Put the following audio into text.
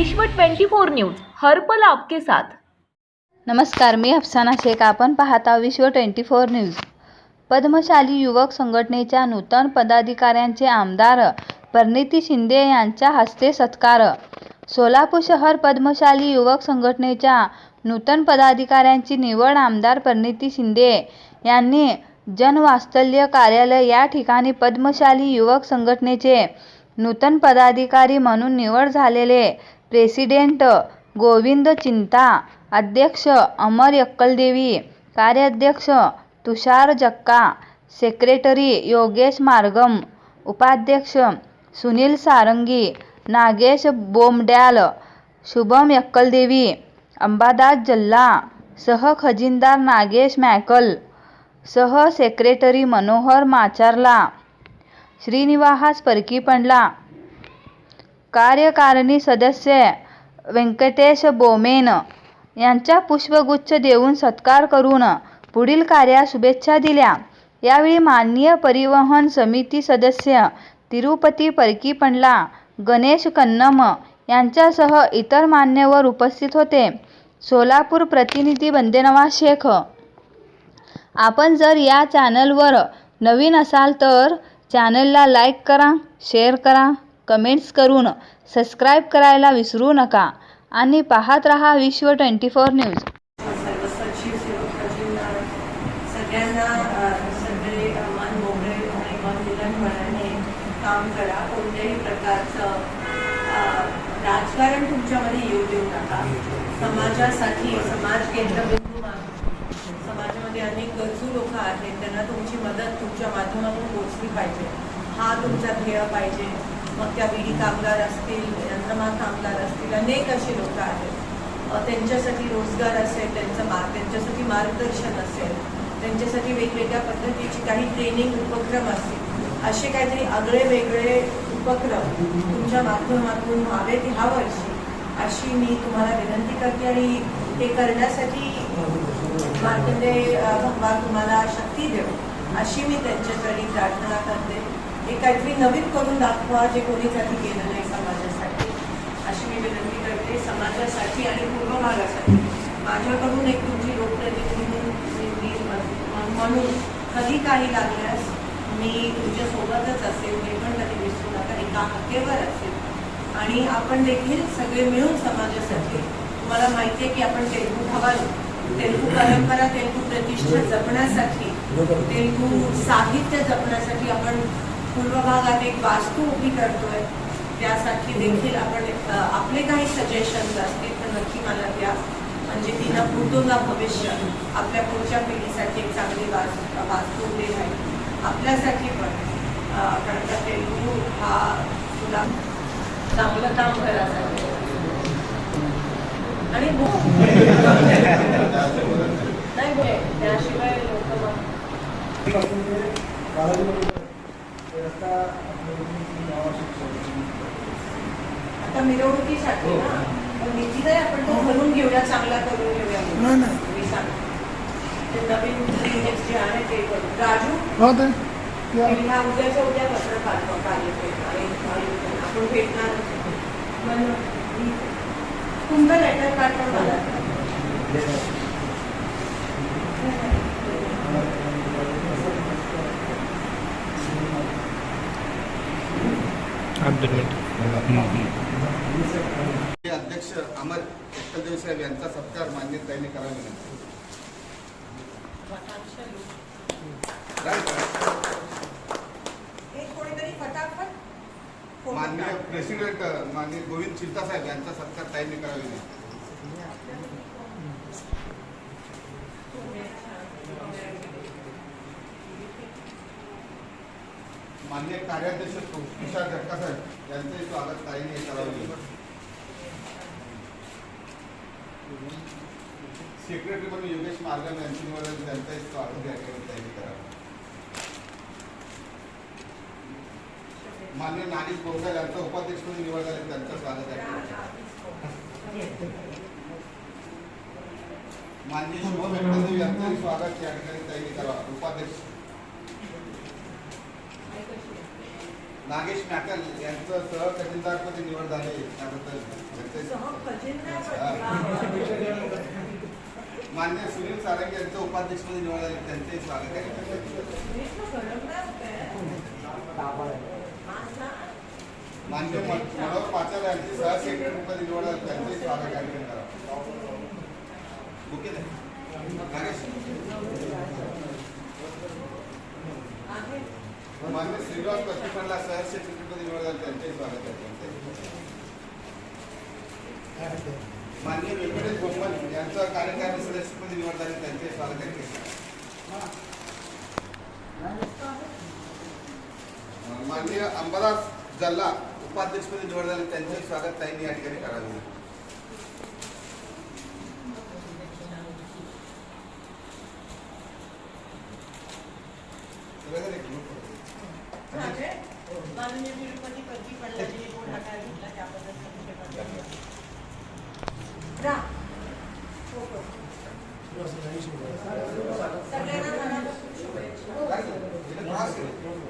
विश्व 24 न्यूज हरपल आपके साथ. नमस्कार मी अफसाना शेख. आपण पाहता विश्व ट्वेंटी फोर न्यूज. पद्मशाली युवक संघटनेच्या नूतन पदाधिकाऱ्यांचे आमदार परिणिती शिंदे यांच्या हस्ते सत्कार. सोलापूर शहर पद्मशाली युवक संघटनेच्या नूतन पदाधिकाऱ्यांची निवड आमदार परिणिती शिंदे यांनी जनवास्तल्य कार्यालय या ठिकाणी पद्मशाली युवक संघटनेचे नूतन पदाधिकारी म्हणून निवड झालेले प्रेसिडेंट गोविंद चिंता अध्यक्ष अमर यक्कलदेवी कार्याध्यक्ष तुषार जक्का सेक्रेटरी योगेश मार्गम उपाध्यक्ष सुनील सारंगी नागेश बोमड्याल शुभम यक्कलदेवी अंबादास जल्ला सह खजिनदार नागेश मॅकल सह सेक्रेटरी मनोहर माचारला श्रीनिवास परकीपंडला कार्यकारिणी सदस्य व्यंकटेश बोमेन यांचा पुष्पगुच्छ देऊन सत्कार करून पुढील कार्यास शुभेच्छा दिल्या. यावेळी माननीय परिवहन समिती सदस्य तिरुपती परकीपंडला गणेश कन्नम यांच्यासह इतर मान्यवर उपस्थित होते. सोलापूर प्रतिनिधी वंदेनवाज शेख. आपण जर या चॅनलवर नवीन असाल तर चॅनलला लाईक करा शेअर करा. कमेंट्स करून सबस्क्राईब करायला विसरू नका आणि पाहत रहा विश्व ट्वेंटी फोर न्यूज. सगळ्यांना सगळे मन मोकळे आणि मन विलंबपणाने काम करा. कोणत्याही प्रकारचं राजकारण तुमच्यामध्ये येऊ देऊ नका. समाजासाठी समाज केंद्रबिंदू समाजामध्ये अनेक गरजू लोक आहेत. त्यांना तुमची मदत तुमच्या माध्यमातून पोचली पाहिजे. हा तुमचा ध्येय पाहिजे. मग त्या विडी कामगार असतील यंत्रमाग कामगार असतील अनेक असे लोक आहेत. त्यांच्यासाठी रोजगार असेल त्यांचं मार्ग त्यांच्यासाठी मार्गदर्शन असेल त्यांच्यासाठी वेगवेगळ्या पद्धतीची काही ट्रेनिंग उपक्रम असतील असे काहीतरी आगळे वेगळे उपक्रम तुमच्या माध्यमातून व्हावेत ह्या वर्षी अशी मी तुम्हाला विनंती करते आणि हे करण्यासाठी मार्गदे भगवान तुम्हाला शक्ती देव अशी मी त्यांच्याकडे प्रार्थना करते. हे काहीतरी नवीन करून दाखवा जे कोणी कधी केलं नाही समाजासाठी. अशी मी विनंती करते समाजासाठी आणि पूर्व भागासाठी माझ्याकडून एक तुमची लोकप्रतिनिधी म्हणून म्हणून कधी काही लागल्यास मी तुमच्यासोबतच असेल हे पण कधी विसरू नका एका हक्केवर असेल. आणि आपण देखील सगळे मिळून समाजासाठी तुम्हाला माहिती आहे की आपण तेलगू भावात तेलगू परंपरा तेलगू प्रतिष्ठा जपण्यासाठी तेलगू साहित्य जपण्यासाठी आपण पूर्व भागात एक वास्तू उभी करतोय त्यासाठी देखील आपण आपले काही सजेशन्स असतील तर नक्की मला द्या. म्हणजे तिनं भूतोला भविष्य आपल्या पुढच्या पिढीसाठी एक चांगली वास्तू वास्तू उभी राहील. आपल्यासाठी पण. कारण का तेलगू हा तुला चांगलं काम करायचं आणि हो. नाही हो. त्याशिवाय लोक मग आता मिरवणुकीसाठी ना पण निधी नाही आपण तो भरून घेऊया चांगला करून घेऊया नाही, नाही. मी सांगते. ते नवीन इंडेक्स जे आहे ते करू राजू? हो ते. ह्या उद्याच्या उद्या पत्र पाठवा कार्यक्रम आपण भेटणार पण तुमचं लेटर पाठवा मला. हे अध्यक्ष अमर एकलदेव साहेब यांचा सत्कार मान्य त्यांनी करावा विनंती एक कोणीतरी फटाफट फोटो माननीय. प्रेसिडेंट माननीय गोविंद चिंता साहेब यांचा सत्कार त्यांनी करावा विनंती माननीय कार्याध्यक्ष तुषार जगता साहेब यांचे स्वागत ताईने करावं विनंती सेक्रेटरी म्हणून योगेश मार्गम यांची निवड झाली, स्वागत या ठिकाणी ताईने करावं. मान्य नागेश बोरकर यांचा उपाध्यक्ष म्हणून निवड झाली त्यांचं स्वागत आहे माननीय शुभम व्यक्तदेव यांचंही स्वागत या ठिकाणी त्यांनी करावा. उपाध्यक्ष. नागेश मॅकल यांचं सहखजिनदारपदी निवड झाली त्याबद्दल सह मान्य सुनील सारंग यांचं उपाध्यक्षपदी निवड झाली. त्यांचे स्वागत आहे. मान्य मन- मनोहर पाचार यांची सहसेक्रेटरीपदी निवड झाली. त्यांचे स्वागत आहे. ओके नागेश. मान्य श्रीनिवास पत्रिकांना सहसेक्रेटरीपदी निवड झाली त्यांचे स्वागत आहे मान्य व्यंकटेश बोम्मन यांचं कार्यकारी सदस्यपदी निवड झाली त्यांचे स्वागत आहे माननीय अंबादास जल्ला उपाध्यक्षपदी निवड झाली त्यांचे स्वागत त्यांनी या ठिकाणी करावे सगळेजण एक group होते. माझे माननीय तिरुपती पती पडल्याची पुढाकार घेतला त्याबद्दल तुमचे हो, हो. सगळ्यांना मनापासून शुभेच्छा. हो, हो.